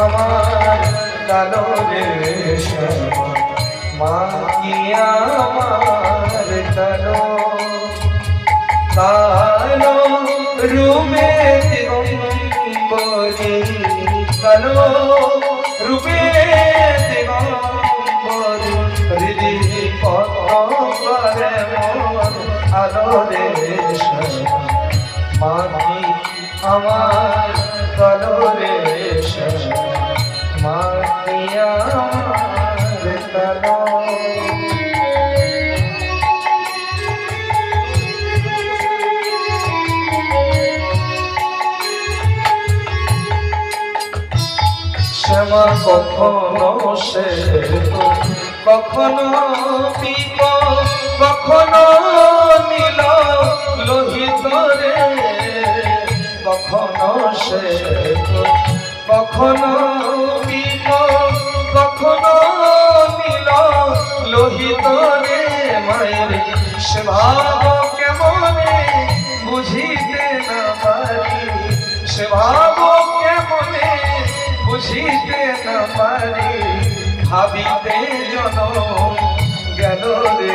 আমার কালো রে শ্যামা মা কি আমার কালো। কালো রূপে দিগম্বরী, কালো রূপে দিগম্বরী হৃদি পরে মন আলো রে শ্যামা শ্যামা কখনো সে কখনো পিপ কখনো নীল লোহিত রে কখনো সে কখনো সে ভাব কেমনে বুঝিতে না পারি? সে ভাব কেমনে বুঝিতে না পারি? ভাবিতে জন গেল রে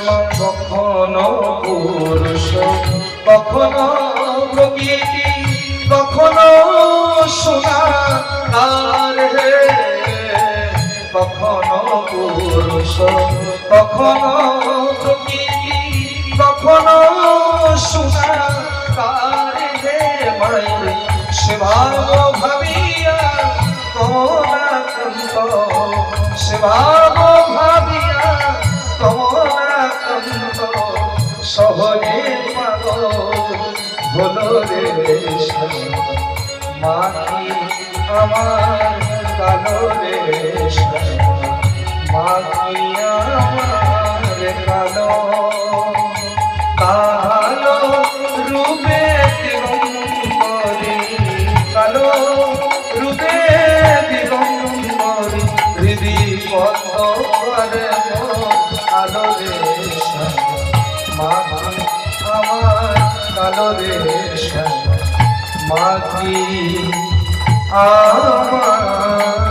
কখনো পুরুষ, কখনো প্রকৃতি, কখনো সোনা আর হে কখনো পুরুষ, কখনো প্রকৃতি, কখনো সোনা আর হে মায়ের সে ভাবিয়া কমলাকান্ত সে ভাব সহজে পাগল হলো রে মাটি আমার কালো রে মাটি আমার কালো কালো রূপে দিগম্বরী কালো রূপে দিগম্বরী হৃদি পদ্ম করে আলো রে আমার কালো রে মাটি আমার